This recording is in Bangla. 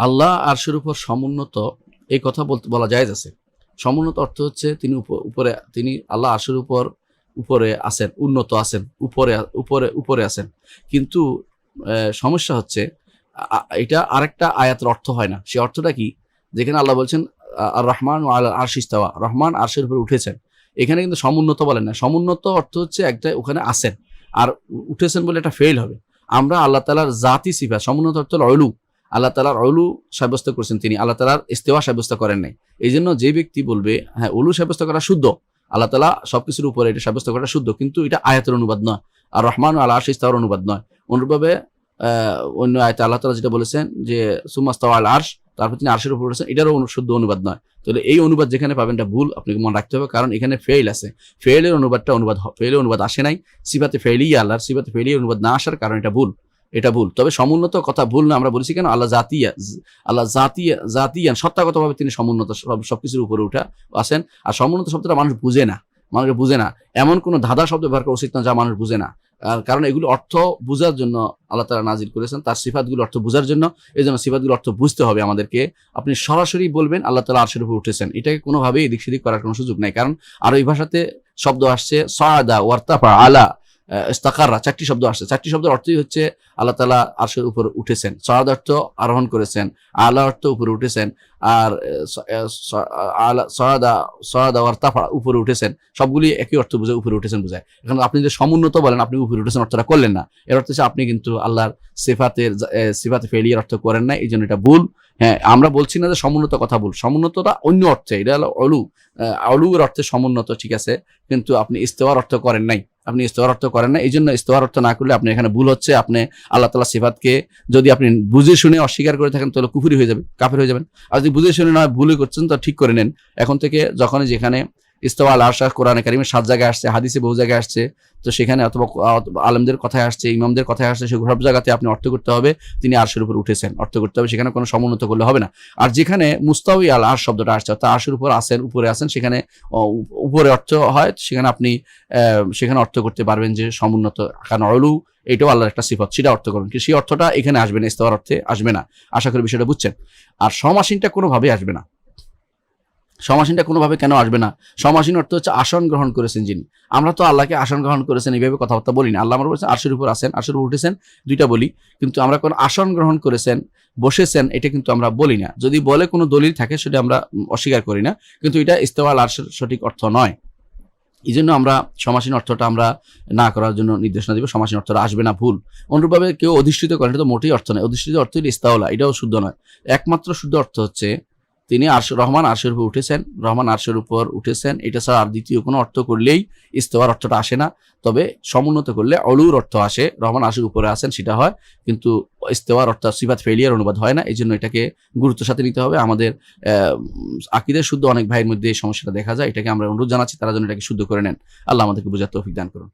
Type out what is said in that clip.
আল্লাহ আরশের উপর সমুন্নত, এই কথা বলতে, বলা যায় আছে। সমুন্নত অর্থ হচ্ছে তিনি উপ- উপরে, তিনি আল্লাহ আরশের উপর, উপরে আছেন, উন্নত আছেন, উপরে উপরে উপরে আছেন। কিন্তু সমস্যা হচ্ছে এটা আরেকটা আয়াতের অর্থ হয় না। সে অর্থটা কি? যেখানে আল্লাহ বলছেন আর রহমান আল আরশিস্তাওয়া রহমান আরশের উপরে উঠেছেন। এখানে কিন্তু সমুন্নত বলেন না। সমুন্নত অর্থ হচ্ছে একটা ওখানে আসেন আর উঠেছেন বলে এটা ফেল হবে। আমরা আল্লাহ তালার জাতি সিফা সমুন্নত অর্থ অলু। আল্লাহ তালার অলু সাব্যস্ত করছেন তিনি। আল্লাহ তালার ইস্তেওয়া সাব্যস্ত করেন নাই। এই জন্য যে ব্যক্তি বলবে হ্যাঁ অলু সাব্যস্ত করা শুদ্ধ। আল্লাহ তালা সবকিছুর উপরে এটা সাব্যস্ত করা শুদ্ধ, কিন্তু এটা আয়াতের অনুবাদ নয়। আর রহমান আল্লাহ আশিস তাওয়ার অনুবাদ নয়। অনুরূপভাবে অন্য আয়তে আল্লাহ তালা যেটা বলেছেন যে সুমাস্তাওয়া আল আর্শ, তারপর তিনি আর্শের উপর উঠেছেন এটারও শুদ্ধ অনুবাদ নয়। তাহলে এই অনুবাদ যেখানে পাবেন এটা ভুল, আপনাকে মনে রাখতে হবে, কারণ এখানে ফেইল আছে। ফেইলের অনুবাদটা অনুবাদ ফেইলের অনুবাদ আসে নাই। সিবাতে ফেইলি আল্লাহর সিবাতে ফেইলি অনুবাদ না আসার কারণ এটা ভুল। এটা ভুল। তবে সমুন্নত কথা ভুল না, আমরা বলেছি কেন? আল্লাহ জাতিয়া আল্লাহ জাতিয়া, জাতিয়ান, সত্তাগতভাবে তিনি সমুন্নত সব, সবকিছুর উপরে উঠা, আছেন। আর সমুন্নত শব্দটা মানুষ বুঝে না মানুষ বুঝে না। এমন কোনো ধাঁধা শব্দ ব্যবহার করা উচিত না যা মানুষ বুঝে না। আর কারণ এগুলো অর্থ বোঝার জন্য আল্লাহ তালা নাজির করেছেন, তার সিফাতগুলো অর্থ বোঝার জন্য। এই জন্য সিফাতগুলো অর্থ বুঝতে হবে আমাদেরকে। আপনি সরাসরি বলবেন, আল্লাহ তালা আরশের উপর উঠেছেন। এটাকে কোনোভাবেই এদিক সেদিক করার কোনো সুযোগ নাই। কারণ আর ওই ভাষাতে শব্দ আসছে, সাদা, ওয়ার্তাফা, আলা। ইস্তাকাররা চারটি শব্দ আসছে। চারটি শব্দের অর্থই হচ্ছে আল্লাহ তালা আরশের উপর উঠেছেন। সাদ অর্থ আরোহণ করেছেন আলা অর্থ উপরে উঠেছেন আর আহ, স- আহ, সহাদা সহাদা ওয়ার্তাফা উপরে উঠেছেন। সবগুলি একই অর্থ বুঝে উপরে উঠেছেন বোঝায়। এখন আপনি যে সমুন্নত বলেন আপনি উপরে উঠেছেন অর্থটা করলেন না। এর অর্থ হচ্ছে আপনি কিন্তু আল্লাহর সিফাতের সিফাতে ফেলিয়ার অর্থ করেন না এই জন্য এটা ভুল। হ্যাঁ আমরা বলছি না যে সমুন্নত কথা ভুল। সমুন্নতটা অন্য অর্থে এটা হলো অলু। অলুর অর্থে সমুন্নত ঠিক আছে কিন্তু আপনি ইস্তেওয়ার অর্থ করেন নাই। আপনি ইস্তোয়ার অর্থ করেন না। এই জন্য ইস্তোয়ার অর্থ না করলে আপনি এখানে ভুল হচ্ছে। আপনি আল্লাহ তালা সিফাতকে যদি আপনি বুঝে শুনে অস্বীকার করে থাকেন, তাহলে কুফুরি হয়ে যাবে, কাফের হয়ে যাবেন। আর যদি বুঝে শুনে নয় ভুলই করছেন, তো ঠিক করে নেন। এখন থেকে যখন যেখানে ইস্তফা আল আরশাহ কোরআনে কারিমের সাত জায়গায় আসছে, হাদিসে বহু জায়গায় আসছে। তো সেখানে অথবা আলমদের কথায় আসছে, ইমামদের কথায় আসছে, সে সব জায়গাতে আপনি অর্থ করতে হবে, তিনি আরশের উপর উঠেছেন। অর্থ করতে হবে, সেখানে কোনো সমুন্নত করলে হবে না। আর যেখানে মুস্তাউই আল আর শব্দটা আসছে, অর্থাৎ আরশের উপর আসেন উপরে আসেন সেখানে উপরে অর্থ হয়, সেখানে আপনি সেখানে অর্থ করতে পারবেন যে সমুন্নত কারণ অলু এটাও আল্লাহর একটা সিফত, সেটা অর্থ করবেন। সেই অর্থটা এখানে আসবে না ইস্তফার অর্থে আসবে না। আশা করি বিষয়টা বুঝছেন। আর সমাসীনটা কোনোভাবেই আসবে না। সমাসীনটা কোনোভাবে কেন আসবে না? সমাসীন অর্থ হচ্ছে আসন গ্রহণ করেছেন যিনি। আমরা তো আল্লাহকে আসন গ্রহণ করেছেন, এইভাবে কথাবার্তা বলি না আল্লাহ আমরা বলছেন, আরশের উপর আসেন আরশের উপর উঠেছেন, দুইটা বলি। কিন্তু আমরা কোন আসন গ্রহণ করেছেন, বসেছেন, এটা কিন্তু আমরা বলি না। যদি বলে কোনো দলিল থাকে, সেটা আমরা অস্বীকার করি না। কিন্তু এটা ইস্তেওয়াল আরশের সঠিক অর্থ নয়। এই জন্য আমরা সমাসীন অর্থটা আমরা না করার জন্য নির্দেশনা দিব, সমাসীন অর্থটা আসবে না, ভুল। অনুরূপভাবে কেউ অধিষ্ঠিত করেন এটা তো মোটেই অর্থ নয়। অধিষ্ঠিত অর্থ ইস্তাওলা এটাও শুদ্ধ নয়। একমাত্র শুদ্ধ অর্থ হচ্ছে তিনি আরশ, রহমান আরশের উপর উঠেছেন। রহমান আরশের উপর উঠেছেন। এটা ছাড়া আর দ্বিতীয় কোনো অর্থ করলেই ইস্তফার অর্থটা আসে না। তবে সমুন্নত করলে অলুর অর্থ আসে। রহমান আরশের উপরে আসেন সেটা হয়। কিন্তু ইস্তফার অর্থ সিবাত ফেলিয়ার অনুবাদ হয় না। এই জন্য এটাকে গুরুত্বের সাথে নিতে হবে। আমাদের আকিদের শুদ্ধ অনেক ভাইয়ের মধ্যে এই সমস্যাটা দেখা যায়। এটাকে আমরা অনুরোধ জানাচ্ছি, তারা যেন এটাকে শুদ্ধ করে নেন। আল্লাহ আমাদেরকে তৌফিক দান করুন।